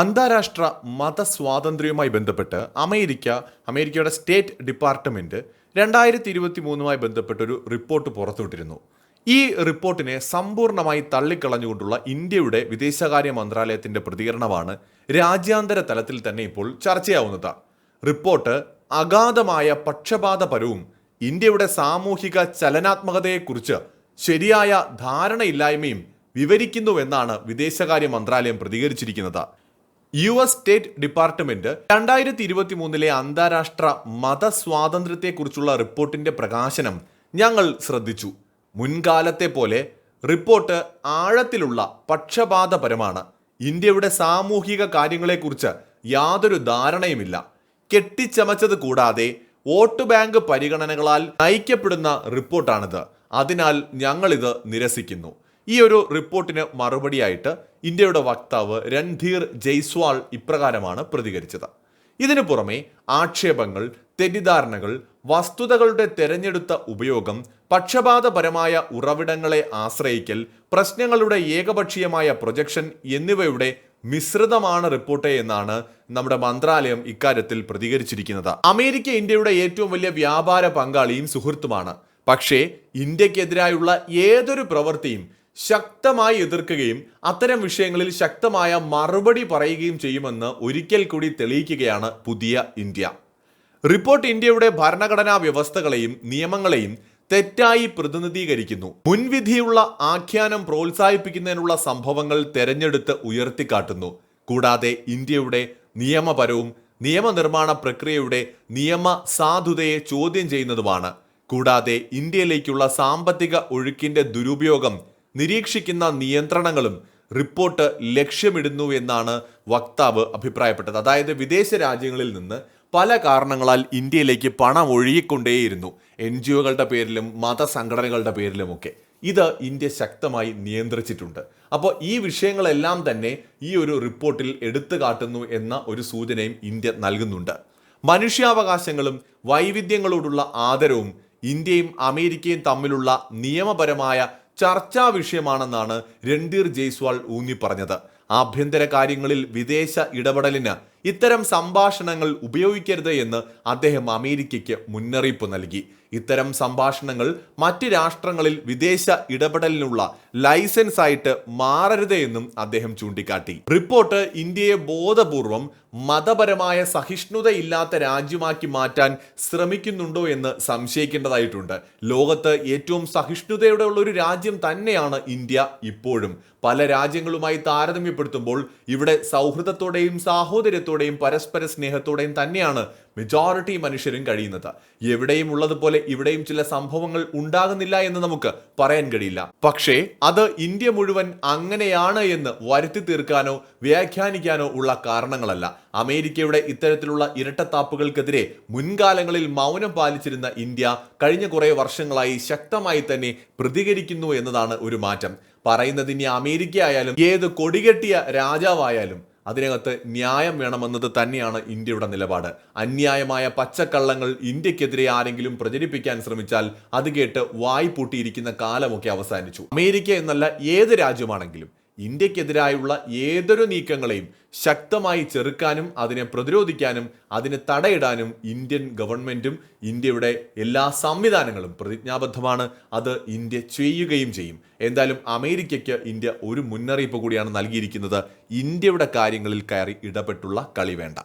അന്താരാഷ്ട്ര മതസ്വാതന്ത്ര്യവുമായി ബന്ധപ്പെട്ട് അമേരിക്ക അമേരിക്കയുടെ സ്റ്റേറ്റ് ഡിപ്പാർട്ട്മെന്റ് രണ്ടായിരത്തി ഇരുപത്തി മൂന്നുമായി ബന്ധപ്പെട്ടൊരു റിപ്പോർട്ട് പുറത്തുവിട്ടിരുന്നു. ഈ റിപ്പോർട്ടിനെ സമ്പൂർണമായി തള്ളിക്കളഞ്ഞുകൊണ്ടുള്ള ഇന്ത്യയുടെ വിദേശകാര്യ മന്ത്രാലയത്തിന്റെ പ്രതികരണമാണ് രാജ്യാന്തര തലത്തിൽ തന്നെ ഇപ്പോൾ ചർച്ചയാവുന്നത്. റിപ്പോർട്ട് അഗാധമായ പക്ഷപാതപരവും ഇന്ത്യയുടെ സാമൂഹിക ചലനാത്മകതയെക്കുറിച്ച് ശരിയായ ധാരണയില്ലായ്മയും വിവരിക്കുന്നുവെന്നാണ് വിദേശകാര്യ മന്ത്രാലയം പ്രതികരിച്ചിരിക്കുന്നത്. യു എസ് സ്റ്റേറ്റ് ഡിപ്പാർട്ട്മെന്റ് രണ്ടായിരത്തി ഇരുപത്തി മൂന്നിലെ അന്താരാഷ്ട്ര മതസ്വാതന്ത്ര്യത്തെക്കുറിച്ചുള്ള റിപ്പോർട്ടിന്റെ പ്രകാശനം ഞങ്ങൾ ശ്രദ്ധിച്ചു. മുൻകാലത്തെ പോലെ റിപ്പോർട്ട് ആഴത്തിലുള്ള പക്ഷപാതപരമാണ്. ഇന്ത്യയുടെ സാമൂഹിക കാര്യങ്ങളെക്കുറിച്ച് യാതൊരു ധാരണയുമില്ല. കെട്ടിച്ചമച്ചത് കൂടാതെ വോട്ട് ബാങ്ക് പരിഗണനകളാൽ നയിക്കപ്പെടുന്ന റിപ്പോർട്ടാണിത്. അതിനാൽ ഞങ്ങളിത് നിരസിക്കുന്നു. ഈ ഒരു റിപ്പോർട്ടിന് മറുപടിയായിട്ട് ഇന്ത്യയുടെ വക്താവ് രൺധീർ ജയ്സ്വാൾ ഇപ്രകാരമാണ് പ്രതികരിച്ചത്. ഇതിനു പുറമെ ആക്ഷേപങ്ങൾ തെറ്റിദ്ധാരണകൾ വസ്തുതകളുടെ തെരഞ്ഞെടുത്ത ഉപയോഗം പക്ഷപാതപരമായ ഉറവിടങ്ങളെ ആശ്രയിക്കൽ പ്രശ്നങ്ങളുടെ ഏകപക്ഷീയമായ പ്രൊജക്ഷൻ എന്നിവയുടെ മിശ്രിതമാണ് റിപ്പോർട്ട് എന്നാണ് നമ്മുടെ മന്ത്രാലയം ഇക്കാര്യത്തിൽ പ്രതികരിച്ചിരിക്കുന്നത്. അമേരിക്ക ഇന്ത്യയുടെ ഏറ്റവും വലിയ വ്യാപാര പങ്കാളിയും സുഹൃത്തുമാണ്. പക്ഷേ ഇന്ത്യക്കെതിരായുള്ള ഏതൊരു പ്രവൃത്തിയും ശക്തമായി എതിർക്കുകയും അത്തരം വിഷയങ്ങളിൽ ശക്തമായ മറുപടി പറയുകയും ചെയ്യുമെന്ന് ഒരിക്കൽ കൂടി തെളിയിക്കുകയാണ് പുതിയ ഇന്ത്യ. റിപ്പോർട്ട് ഇന്ത്യയുടെ ഭരണഘടനാ വ്യവസ്ഥകളെയും നിയമങ്ങളെയും തെറ്റായി പ്രതിനിധീകരിക്കുന്നു. മുൻവിധിയുള്ള ആഖ്യാനം പ്രോത്സാഹിപ്പിക്കുന്നതിനുള്ള സംഭവങ്ങൾ തെരഞ്ഞെടുത്ത് ഉയർത്തിക്കാട്ടുന്നു. കൂടാതെ ഇന്ത്യയുടെ നിയമപരവും നിയമനിർമ്മാണ പ്രക്രിയയുടെ നിയമ സാധുതയെ ചോദ്യം ചെയ്യുന്നതുമാണ്. കൂടാതെ ഇന്ത്യയിലേക്കുള്ള സാമ്പത്തിക ഒഴുക്കിന്റെ ദുരുപയോഗം നിരീക്ഷിക്കുന്ന നിയന്ത്രണങ്ങളും റിപ്പോർട്ട് ലക്ഷ്യമിടുന്നു എന്നാണ് വക്താവ് അഭിപ്രായപ്പെട്ടത്. അതായത് വിദേശ രാജ്യങ്ങളിൽ നിന്ന് പല കാരണങ്ങളാൽ ഇന്ത്യയിലേക്ക് പണം ഒഴുകിക്കൊണ്ടേയിരുന്നു. എൻ ജി ഒകളുടെ പേരിലും മതസംഘടനകളുടെ പേരിലുമൊക്കെ. ഇത് ഇന്ത്യ ശക്തമായി നിയന്ത്രിച്ചിട്ടുണ്ട്. അപ്പോൾ ഈ വിഷയങ്ങളെല്ലാം തന്നെ ഈ ഒരു റിപ്പോർട്ടിൽ എടുത്തു കാട്ടുന്നു എന്ന ഒരു സൂചനയും ഇന്ത്യ നൽകുന്നുണ്ട്. മനുഷ്യാവകാശങ്ങളും വൈവിധ്യങ്ങളോടുള്ള ആദരവും ഇന്ത്യയും അമേരിക്കയും തമ്മിലുള്ള നിയമപരമായ ചർച്ചാ വിഷയമാണെന്നാണ് രൺധീർ ജയ്സ്വാൾ ഊന്നി പറഞ്ഞത് ആഭ്യന്തര കാര്യങ്ങളിൽ വിദേശ ഇടപെടലിന് ഇത്തരം സംഭാഷണങ്ങൾ ഉപയോഗിക്കരുത് എന്ന് അദ്ദേഹം അമേരിക്കയ്ക്ക് മുന്നറിയിപ്പ് നൽകി. ഇത്തരം സംഭാഷണങ്ങൾ മറ്റ് രാഷ്ട്രങ്ങളിൽ വിദേശ ഇടപെടലിനുള്ള ലൈസൻസ് ആയിട്ട് മാറരുത് എന്നും അദ്ദേഹം ചൂണ്ടിക്കാട്ടി. റിപ്പോർട്ട് ഇന്ത്യയെ ബോധപൂർവം മതപരമായ സഹിഷ്ണുതയില്ലാത്ത രാജ്യമാക്കി മാറ്റാൻ ശ്രമിക്കുന്നുണ്ടോ എന്ന് സംശയിക്കേണ്ടതായിട്ടുണ്ട്. ലോകത്ത് ഏറ്റവും സഹിഷ്ണുതയുടെ ഉള്ള ഒരു രാജ്യം തന്നെയാണ് ഇന്ത്യ ഇപ്പോഴും. പല രാജ്യങ്ങളുമായി താരതമ്യപ്പെടുത്തുമ്പോൾ ഇവിടെ സൗഹൃദത്തോടെയും സാഹോദര്യത്തോടെയും പരസ്പര സ്നേഹത്തോടെയും തന്നെയാണ് മെജോറിറ്റി മനുഷ്യരും കഴിയുന്നത്. എവിടെയും ഉള്ളതുപോലെ ഇവിടെയും ചില സംഭവങ്ങൾ ഉണ്ടാകുന്നില്ല എന്ന് നമുക്ക് പറയാൻ കഴിയില്ല. പക്ഷേ അത് ഇന്ത്യ മുഴുവൻ അങ്ങനെയാണ് എന്ന് വരുത്തി തീർക്കാനോ വ്യാഖ്യാനിക്കാനോ ഉള്ള കാരണങ്ങളല്ല. അമേരിക്കയുടെ ഇത്തരത്തിലുള്ള ഇരട്ടത്താപ്പുകൾക്കെതിരെ മുൻകാലങ്ങളിൽ മൗനം പാലിച്ചിരുന്ന ഇന്ത്യ കഴിഞ്ഞ കുറേ വർഷങ്ങളായി ശക്തമായി തന്നെ പ്രതികരിക്കുന്നു എന്നതാണ് ഒരു മാറ്റം. പറയുന്നത് ഇനി അമേരിക്ക ആയാലും ഏത് കൊടികെട്ടിയ രാജാവായാലും അതിനകത്ത് ന്യായം വേണമെന്നത് തന്നെയാണ് ഇന്ത്യയുടെ നിലപാട്. അന്യായമായ പച്ചക്കള്ളങ്ങൾ ഇന്ത്യക്കെതിരെ ആരെങ്കിലും പ്രചരിപ്പിക്കാൻ ശ്രമിച്ചാൽ അത് കേട്ട് വായ്പൂട്ടിയിരിക്കുന്ന കാലമൊക്കെ അവസാനിച്ചു. അമേരിക്ക എന്നല്ല ഏത് രാജ്യമാണെങ്കിലും ഇന്ത്യക്കെതിരായുള്ള ഏതൊരു നീക്കങ്ങളെയും ശക്തമായി ചെറുക്കാനും അതിനെ പ്രതിരോധിക്കാനും അതിനെ തടയിടാനും ഇന്ത്യൻ ഗവൺമെന്റും ഇന്ത്യയുടെ എല്ലാ സംവിധാനങ്ങളും പ്രതിജ്ഞാബദ്ധമാണ്. അത് ഇന്ത്യ ചെയ്യുകയും ചെയ്യും. എന്തായാലും അമേരിക്കയ്ക്ക് ഇന്ത്യ ഒരു മുന്നറിയിപ്പ് കൂടിയാണ് നൽകിയിരിക്കുന്നത്. ഇന്ത്യയുടെ കാര്യങ്ങളിൽ കയറി ഇടപെട്ടുള്ള കളി വേണ്ട.